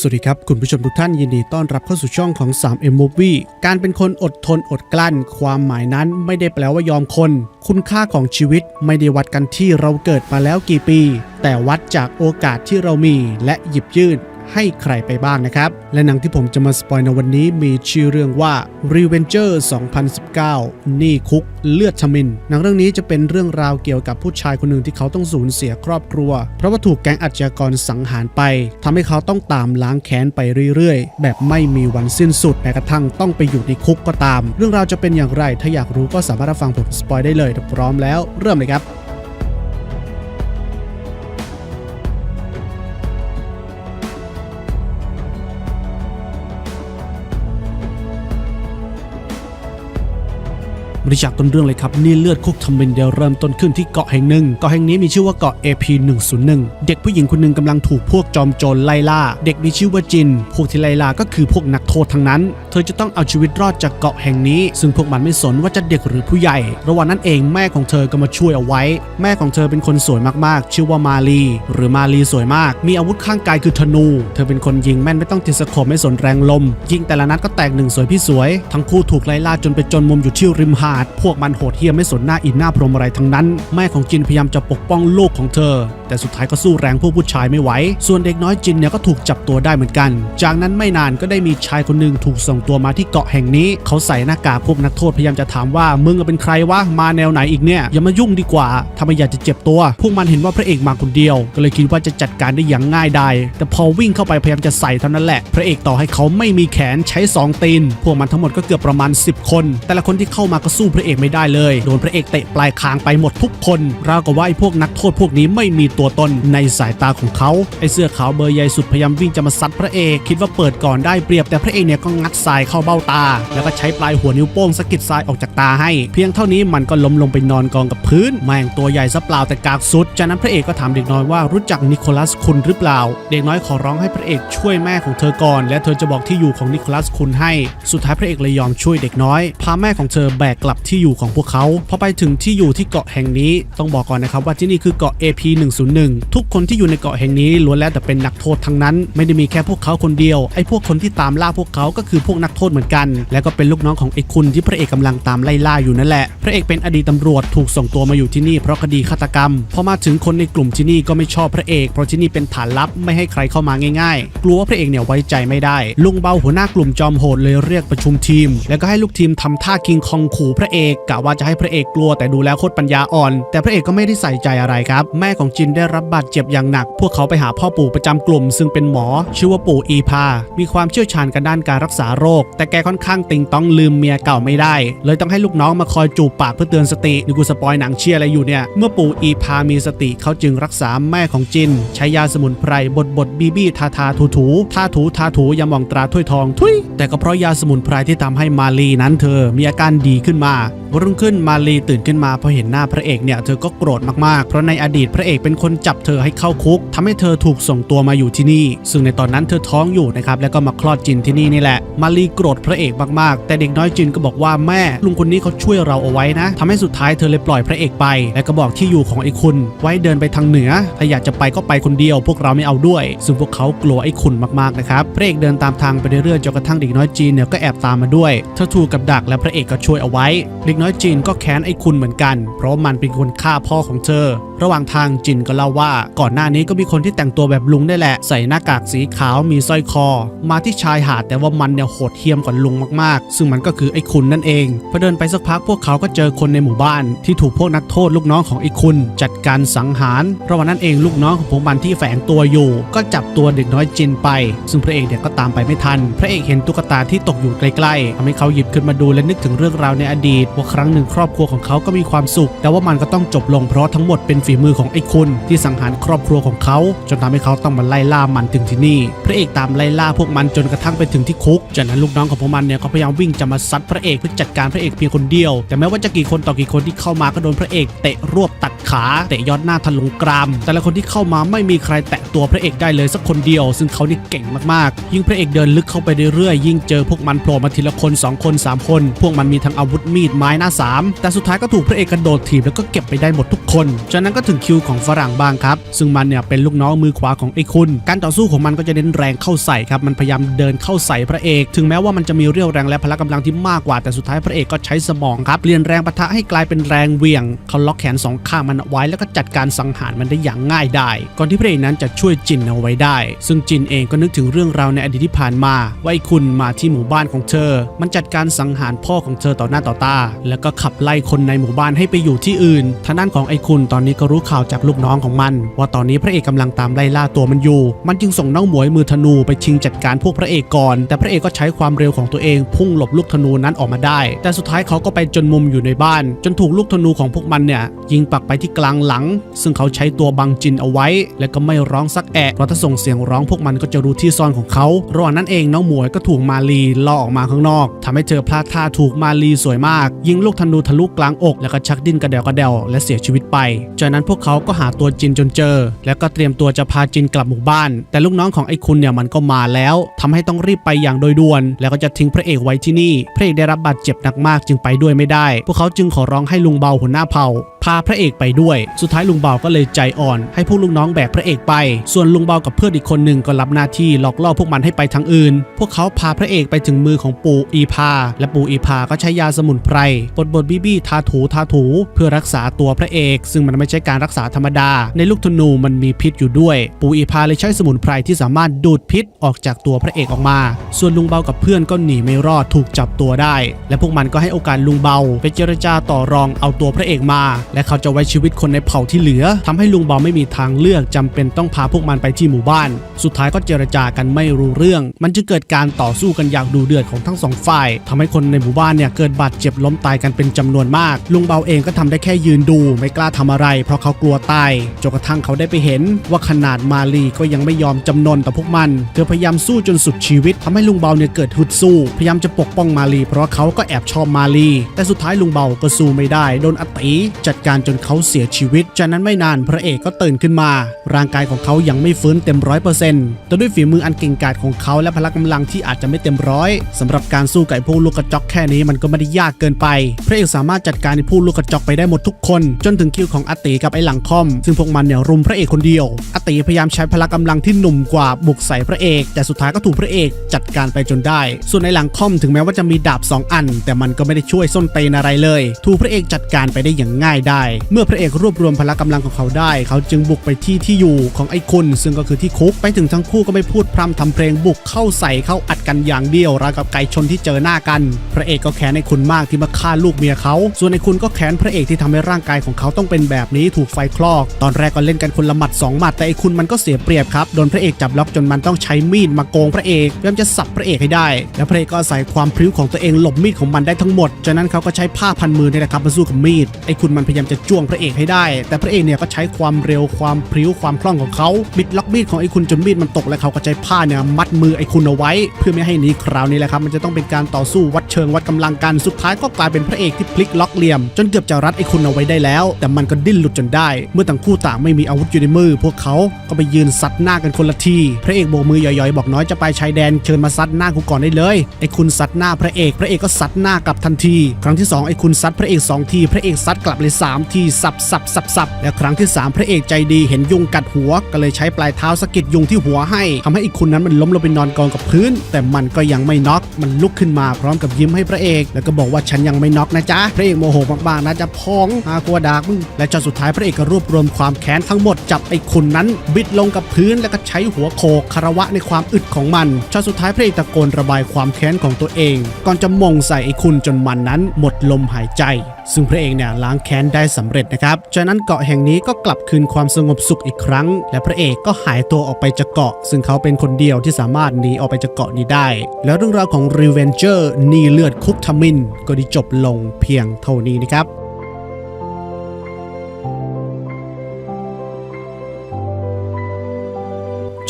สวัสดีครับ คุณผู้ชมทุกท่านยินดีต้อนรับเข้าสู่ช่องของ 3M Movie การเป็นคนอดทนอดกลั้น ความหมายนั้นไม่ได้แปลว่ายอมคน คุณค่าของชีวิตไม่ได้วัดกันที่เราเกิดมาแล้วกี่ปี แต่วัดจากโอกาสที่เรามีและหยิบยื่น ให้ใครไปบ้างนะครับ และหนังที่ผมจะมาสปอยในวันนี้มีชื่อเรื่องว่า Revenger 2019 นี่คุกเลือดชมิน หนังเรื่องนี้จะเป็นเรื่องราวเกี่ยวกับผู้ชายคนหนึ่งที่เขาต้องสูญเสียครอบครัว เพราะว่าถูกแก๊งอาชญากรสังหารไปทำให้เขาต้องตามล้างแค้นไปเรื่อยๆ แบบไม่มีวันสิ้นสุดแม้กระทั่งต้องไปอยู่ในคุกก็ตาม เรื่องราวจะเป็นอย่างไรถ้าอยากรู้ก็สามารถรับฟังผมสปอยได้เลยถ้าพร้อมแล้วเริ่มเลยครับ บริจาคต้นเรื่องเลยครับนี่เลือดคุกทำเป็นเดียวเริ่มต้นขึ้นที่เกาะแห่งหนึ่งเกาะแห่งนี้มีชื่อว่าเกาะ AP 101 เด็กผู้หญิงคนหนึ่งกำลังถูกพวกจอมโจรไล่ล่า เด็กมีชื่อว่าจิน พวกที่ไล่ล่าก็คือพวกนักโทษทั้งนั้น เธอจะต้องเอาชีวิตรอดจากเกาะแห่งนี้ ซึ่งพวกมันไม่สนว่าจะเด็กหรือผู้ใหญ่ ระหว่างนั้นเองแม่ของเธอก็มาช่วยเอาไว้ แม่ของเธอเป็นคนสวยมากๆ ชื่อว่ามาลีหรือมาลีสวยมาก มีอาวุธข้างกายคือธนู เธอเป็นคนยิงแม่นไม่ต้องติดสโคปไม่สนแรงลม ยิงแต่ละนัดก็แตกหนึ่งสวยพี่สวย ทั้งคู่ถูกไล่ล่าจนไปจนมุมอยู่ที่ริมหาดพวกมันโหดเหี้ยมไม่สนหน้าอินหน้าพรหมอะไรทั้งนั้น แม่ของจินพยายามจะปกป้องลูกของเธอ แต่สุดท้ายก็สู้แรงพวกผู้ชายไม่ไหว ส่วนเด็กน้อยจินเนี่ยก็ถูกจับตัวได้เหมือนกัน จากนั้นไม่นานก็ได้มีชายคนหนึ่งถูกส่งตัวมาที่เกาะแห่งนี้ เขาใส่หน้ากากพวกนักโทษพยายามจะถามว่ามึงเป็นใครวะมาแนวไหนอีกเนี่ยอย่ามายุ่งดีกว่าถ้าไม่อยากจะเจ็บตัว พวกมันเห็นว่าพระเอกมาคนเดียว ก็เลยคิดว่าจะจัดการได้อย่างง่ายดายแต่พอวิ่งเข้าไปพยายามจะใส่เท่านั้นแหละ พระเอกต่อให้เขาไม่มีแขนใช้สองตีน พวกมันทั้งหมดก็เกือบประมาณ 10 คน แต่ละคนที่เข้ามาก็สู้พระเอกไม่ได้เลย โดนพระเอกเตะปลายคางไปหมดทุกคนราวกับว่าไอ้พวกนักโทษพวกนี้ไม่มีตัวตนในสายตาของเขาไอ้เสื้อขาวเบอร์ใหญ่สุดพยายามวิ่งจะมาซัดพระเอกคิดว่าเปิดก่อนได้เปรียบแต่พระเอกเนี่ยก็งัดทรายเข้าเบ้าตา แล้วก็ใช้ปลายหัวนิ้วโป้งสะกิดทรายออกจากตาให้ เพียงเท่านี้มันก็ล้มลงไปนอนกองกับพื้นแม่งตัวใหญ่ซะเปล่าแต่กากสุด จากนั้นพระเอกก็ถามเด็กน้อยว่ารู้จักนิโคลัสคุณหรือเปล่า เด็กน้อยขอร้องให้พระเอกช่วยแม่ของเธอก่อน และเธอจะบอกที่อยู่ของนิโคลัสคุณให้ สุดท้ายพระเอกเลยยอมช่วยเด็กน้อย พาแม่ของเธอแบกกลับที่อยู่ของพวกเขาพอไปถึงที่อยู่ที่เกาะแห่งนี้ต้องบอกก่อนนะครับว่าที่นี่คือเกาะ AP 101ทุกคนที่อยู่ในเกาะแห่งนี้ล้วนแล้วแต่เป็นนักโทษทั้งนั้น ไม่ได้มีแค่พวกเขาคนเดียวไอ้พวกคนที่ตามล่าพวกเขาก็คือพวกนักโทษเหมือนกัน และก็เป็นลูกน้องของไอ้คุณที่พระเอกกำลังตามไล่ล่าอยู่นั่นแหละพระเอกเป็นอดีตตำรวจถูกส่งตัวมาอยู่ที่นี่เพราะคดีฆาตกรรมพอมาถึงคนในกลุ่มที่นี่ก็ไม่ชอบพระเอก เพราะที่นี่เป็นฐานลับไม่ให้ใครเข้ามาง่ายๆ กลัวว่าพระเอกเนี่ยไว้ใจไม่ได้ ลุงเบาหัวหน้ากลุ่มจอมโหดเลยเรียกประชุมทีม แล้วก็ให้ลูกทีมทำท่าคิงคองขู่พระเอกกะว่าจะให้พระเอกกลัวแต่ดูแล้วโคตรปัญญาอ่อน แต่พระเอกก็ไม่ได้ใส่ใจอะไรครับ แม่ของจินได้รับบาดเจ็บอย่างหนัก พวกเขาไปหาพ่อปู่ประจำกลุ่ม ซึ่งเป็นหมอ ชื่อว่าปู่อีพา มีความเชี่ยวชาญกันด้านการรักษาโรค แต่แกค่อนข้างติงต้องลืมเมียเก่าไม่ได้ เลยต้องให้ลูกน้องมาคอยจูบปากเพื่อเตือนสตินี่กูสปอยหนังเชียอะไรอยู่เนี่ย เมื่อปู่อีพามีสติเขาจึงรักษาแม่ของจิน ใช้ยาสมุนไพรบดบดบีบี้ทาทาถูถูทาถูทาถูยามองตราถ้วยทองทุยแต่ก็เพราะยาสมุนไพรที่ทำให้มาลีนั้นเธอมีอาการดีขึ้นมาวันรุ่งขึ้นมาลีตื่นขึ้นมาพอเห็นหน้าพระเอกเนี่ยเธอก็โกรธมากๆ เพราะในอดีตพระเอกเป็นคนจับเธอให้เข้าคุกทำให้เธอถูกส่งตัวมาอยู่ที่นี่ ซึ่งในตอนนั้นเธอท้องอยู่นะครับแล้วก็มาคลอดจินที่นี่นี่แหละ มาลีโกรธพระเอกมากๆ แต่เด็กน้อยจินก็บอกว่าแม่ลุงคนนี้เขาช่วยเราเอาไว้นะทำให้สุดท้ายเธอเลยปล่อยพระเอกไป และก็บอกที่อยู่ของไอ้คุณ ไว้เดินไปทางเหนือถ้าอยากจะไปก็ไปคนเดียว พวกเราไม่เอาด้วย ซึ่งพวกเขากลัวไอ้คุณมากๆนะครับพระเอกเดินตามทางไปเรื่อยๆจนกระทั่งเด็กน้อยจีนเนี่ยก็แอบตามมาด้วย เธอถูกกับดักและพระเอกก็ช่วยเอาไว้เด็กน้อยจีนก็แค้นไอ้คุณเหมือนกัน เพราะมันเป็นคนฆ่าพ่อของเธอ ระหว่างทางจินก็เล่าว่า ก่อนหน้านี้ก็มีคนที่แต่งตัวแบบลุงได้แหละ ใส่หน้ากากสีขาวมีสร้อยคอ มาที่ชายหาดแต่ว่ามันเนี่ยโหดเหี้ยมกว่าลุงมากๆ ซึ่งมันก็คือไอ้คุณนั่นเองพอเดินไปสักพักพวกเขาก็เจอคนในหมู่บ้าน ที่ถูกพวกนักโทษลูกน้องของไอ้คุณ จัดการสังหารระหว่างนั้นเองลูกน้องของพวกมันที่แฝงตัวอยู่ ก็จับตัวเด็กน้อยจินไป ซึ่งพระเอกเนี่ยก็ตามไปไม่ทัน พระเอกเห็นตุ๊กตาที่ตกอยู่ใกล้ๆทำให้เขาหยิบขึ้นมาดูและนึกถึงเรื่องราวในอดีตว่าครั้งหนึ่งครอบครัวของเขาก็มีความสุข แต่ว่ามันก็ต้องจบลงเพราะทั้งหมดเป็นฝีมือของไอ้คุณที่สังหารครอบครัวของเขา จนทำให้เขาต้องมาไล่ล่ามันถึงที่นี่ พระเอกตามไล่ล่าพวกมันจนกระทั่งไปถึงที่คุก จากนั้นลูกน้องของพวกมันเนี่ยก็พยายามวิ่งจะมาซัดพระเอกเพื่อจัดการพระเอกเพียงคนเดียว แต่แม้ว่าจะกี่คนต่อกี่คนที่เข้ามาก็โดนพระเอกเตะรวบตัดขาเตะยอดหน้าทะลุกราม แต่ละคนที่เข้ามาไม่มีใครแตะตัวพระเอกได้เลยสักคนเดียว ซึ่งเขานี่เก่งมากๆ ยิ่งพระเอกเดินลึกเข้าไปเรื่อยๆยิ่งเจอพวกมันโผล่มาทีละคนสองคนสามคน พวกมันมีทั้งอาวุธมีมีดไม้หน้าสามแต่สุดท้ายก็ถูกพระเอกกระโดดถีบแล้วก็เก็บไปได้หมดทุกคน จากนั้นก็ถึงคิวของฝรั่งบ้างครับ ซึ่งมันเนี่ยเป็นลูกน้องมือขวาของไอ้คุณ การต่อสู้ของมันก็จะเน้นแรงเข้าใส่ครับ มันพยายามเดินเข้าใส่พระเอก ถึงแม้ว่ามันจะมีเรี่ยวแรงและพละกำลังที่มากกว่า แต่สุดท้ายพระเอกก็ใช้สมองครับเปลี่ยนแรงปะทะให้กลายเป็นแรงเวี่ยง เขาล็อกแขนสองข้างมันไว้แล้วก็จัดการสังหารมันได้อย่างง่ายได้ก่อนที่พระเอกนั้นจะช่วยจินเอาไว้ได้ ซึ่งจินเองก็นึกถึงเรื่องราวในอดีตที่ผ่านมา ว่าไอ้คุณมาที่หมู่บ้านของเธอ มันจัดการสังหารพ่อของเธอต่อหน้าต่อตาแล้วก็ขับไล่คนในหมู่บ้านให้ไปอยู่ที่อื่นทางด้านของไอ้คุณตอนนี้ก็รู้ข่าวจากลูกน้องของมัน ว่าตอนนี้พระเอกกำลังตามไล่ล่าตัวมันอยู่ มันจึงส่งน้องหมวยมือธนูไปชิงจัดการพวกพระเอกก่อน แต่พระเอกก็ใช้ความเร็วของตัวเองพุ่งหลบลูกธนูนั้นออกมาได้ แต่สุดท้ายเขาก็ไปจนมุมอยู่ในบ้าน จนถูกลูกธนูของพวกมันเนี่ยยิงปักไปที่กลางหลัง ซึ่งเขาใช้ตัวบังจินเอาไว้ และก็ไม่ร้องสักแอะเพราะถ้าส่งเสียงร้องพวกมันก็จะรู้ที่ซ่อนของเขาระหว่างนั้นเองน้องหมวยก็ถูกมาลีล่อออกมาข้างนอกทำให้เธอพลาดท่าถูกมาลีสวยมากยิงลูกธนูทะลุกลางอก แล้วก็ชักดิ้นกระเดวกระเดวและเสียชีวิตไป จากนั้นพวกเขาก็หาตัวจินจนเจอ แล้วก็เตรียมตัวจะพาจินกลับหมู่บ้าน แต่ลูกน้องของไอ้คุณเนี่ยมันก็มาแล้วทำให้ต้องรีบไปอย่างโดยด่วน แล้วก็จะทิ้งพระเอกไว้ที่นี่ พระเอกได้รับบาดเจ็บหนักมากจึงไปด้วยไม่ได้ พวกเขาจึงขอร้องให้ลุงเบาหัวหน้าเผ่าพาพระเอกไปด้วย สุดท้ายลุงเบาก็เลยใจอ่อน ให้พวกลูกน้องแบกพระเอกไป ส่วนลุงเบากับเพื่อนอีกคนหนึ่งก็รับหน้าที่หลอกล่อพวกมันให้ไปทางอื่น พวกเขาพาพระเอกไปถึงมือของปู่อีพา และปู่อีพาก็ใช้ยาสมุนไพรบดบดบี้บี้ทาถูทาถู เพื่อรักษาตัวพระเอก ซึ่งมันไม่ใช่การรักษาธรรมดา ในลูกธนูมันมีพิษอยู่ด้วย ปู่อีพาเลยใช้สมุนไพรที่สามารถดูดพิษออกจากตัวพระเอกออกมา ส่วนลุงเบากับเพื่อนก็หนีไม่รอดถูกจับตัวได้ และพวกมันก็ให้โอกาสลุงเบาไปเจรจาต่อรองเอาตัวพระเอกมาและเขาจะไว้ชีวิตคนในเผ่าที่เหลือทำให้ลุงเบาไม่มีทางเลือกจำเป็นต้องพาพวกมันไปที่หมู่บ้าน สุดท้ายก็เจรจากันไม่รู้เรื่อง มันจึงเกิดการต่อสู้กันอย่างดูเดือดของทั้งสองฝ่ายทำให้คนในหมู่บ้านเนี่ยเกิดบาดเจ็บล้มตายกันเป็นจำนวนมาก ลุงเบาเองก็ทำได้แค่ยืนดู ไม่กล้าทำอะไร เพราะเขากลัวตายจนกระทั่งเขาได้ไปเห็น ว่าขนาดมาลีก็ยังไม่ยอมจำนนต่อพวกมัน เธอพยายามสู้จนสุดชีวิตทำให้ลุงเบาเนี่ยเกิดฮึดสู้ พยายามจะปกป้องมาลี เพราะเขาก็แอบชอบมาลี แต่สุดท้ายลุงเบาก็สู้ไม่ได้โดนอติจัดการจนเขาเสียชีวิต จากนั้นไม่นานพระเอกก็ตื่นขึ้นมา ร่างกายของเขายังไม่ฟื้นเต็มร้อยเปอร์เซ็นต์แต่ด้วยฝีมืออันเก่งกาจของเขาและพละกำลังที่อาจจะไม่เต็มร้อยสำหรับการสู้กับไอ้พวกลูกกระจอกแค่นี้มันก็ไม่ได้ยากเกินไป พระเอกสามารถจัดการไอ้พวกลูกกระจอกไปได้หมดทุกคน จนถึงคิวของอติกับไอ้หลังคอม ซึ่งพวกมันเนี่ยรุมพระเอกคนเดียวอติพยายามใช้พละกำลังที่หนุ่มกว่าบุกใส่พระเอก แต่สุดท้ายก็ถูกพระเอกจัดการไปจนได้ ส่วนในหลังคอมถึงแม้ว่าจะมีดาบสองอัน แต่มันก็ไม่ได้ช่วยส้นเตนอะไรเลย ถูกพระเอกจัดการไปได้อย่างง่ายได้ เมื่อพระเอกรวบรวมพละกำลังของเขาได้ เขาจึงบุกไปที่ที่อยู่ของไอ้คุณ ซึ่งก็คือที่คุกไปถึงทั้งคู่ก็ไม่พูดพร่ำทำเพลงบุกเข้าใส่เข้าอัดกันอย่างเดียวราวกับไก่ชนที่เจอหน้ากัน พระเอกก็แค้นไอ้คุณมากที่มาฆ่าลูกเมียเขา ส่วนไอ้คุณก็แค้นพระเอกที่ทำให้ร่างกายของเขาต้องเป็นแบบนี้ถูกไฟคลอก ตอนแรกก็เล่นกันคนละหมัดสองหมัดแต่ไอ้คุณมันก็เสียเปรียบครับโดนพระเอกจับล็อกจนมันต้องใช้มีดมาโกงพระเอกพยายามจะสับพระเอกให้ได้ และพระเอกก็อาศัยความพริ้วของตัวเองหลบมีดของมันได้ทั้งหมดจากนั้นเขาก็ใช้ผ้าพันมือนี่แหละครับมาสู้กับมีดไอ้คุณมันพยายามจะจ้วงพระเอกให้ได้ แต่พระเอกเนี่ยก็ใช้ความเร็วความพริ้วความคล่องของเขาบิดล็อกมีดของไอ้คุณจนมีดมันตกและเขาก็ใช้ผ้าเนี่ยมัดมือไอ้คุณเอาไว้ เพื่อไม่ให้หนีคราวนี้แหละครับมันจะต้องเป็นการต่อสู้วัดเชิงวัดกำลังกันสุดท้ายก็กลายเป็นพระเอกที่พลิกล็อกเหลี่ยม จนเกือบจะรัดไอ้คุณเอาไว้ได้แล้ว แต่มันก็ดิ้นหลุดจนได้ เมื่อต่างคู่ต่างไม่มีอาวุธอยู่ในมือ พวกเขาก็ไปยืนซัดหน้ากันคนละทีพระเอกโบกมือย่อยๆ บอกน้อยจะไปชายแดนเชิญมาซัดหน้ากูก่อนได้เลยไอ้คุณซัดหน้าพระเอก พระเอกก็ซัดหน้ากลับทันที ครั้งที่สองไอ้คุณซัดพระเอกสองทีพระเอกซัดกลับเลยสามทีสับสับสับสับและครั้งที่สามพระเอกใจดีเห็นยุงกัดหัว ก็เลยใช้ปลายเท้าสะกิดยุงที่หัวให้ทำให้อีกคุณนั้นมันล้มลงไปนอนกองกับพื้น แต่มันก็ยังไม่น็อกมันลุกขึ้นมาพร้อมกับยิ้มให้พระเอก แล้วก็บอกว่าฉันยังไม่น็อกนะจ๊ะพระเอกโมโหมากๆนะจะพองหากลัวดากมึงและจนสุดท้ายพระเอกก็รวบรวมความแค้นทั้งหมดจับไอ้คุณนั้น บิดลงกับพื้นแล้วก็ใช้หัวโขกคารวะในความอึดของมันจนสุดท้ายพระเอกตะโกนระบายความแค้นของตัวเอง ก่อนจะมงใส่ไอ้คุณจนมันนั้น หมดลมหายใจ ซึ่งพระเอกเนี่ยล้างแค้นได้ได้สำเร็จนะครับจากนั้นเกาะแห่งนี้ก็กลับคืนความสงบสุขอีกครั้ง และพระเอกก็หายตัวออกไปจากเกาะ ซึ่งเขาเป็นคนเดียวที่สามารถหนีออกไปจากเกาะนี้ได้ แล้วเรื่องราวของ Revenger นีเลือดคุกทามินก็ได้จบลงเพียงเท่านี้นะครับ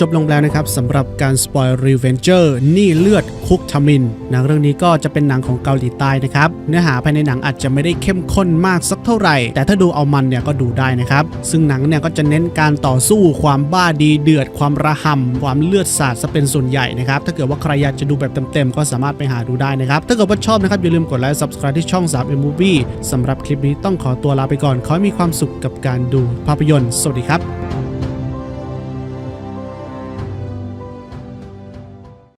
จบลงแล้วนะครับสำหรับการสปอยรีเวนเจอร์นี่เลือดคุกทามิน หนังเรื่องนี้ก็จะเป็นหนังของเกาหลีใต้นะครับ เนื้อหาภายในหนังอาจจะไม่ได้เข้มข้นมากสักเท่าไหร่ แต่ถ้าดูเอามันเนี่ยก็ดูได้นะครับ ซึ่งหนังเนี่ยก็จะเน้นการต่อสู้ความบ้าดีเดือด ความระห่ำความเลือดสาดซะเป็นส่วนใหญ่นะครับ ถ้าเกิดว่าใครอยากจะดูแบบเต็มๆ ก็สามารถไปหาดูได้นะครับ ถ้าเกิดว่าชอบนะครับอย่าลืมกดไลค์ subscribe ที่ช่อง3 M Movie สำหรับคลิปนี้ต้องขอตัวลาไปก่อน ขอให้มีความสุขกับการดูภาพยนตร์ สวัสดีครับ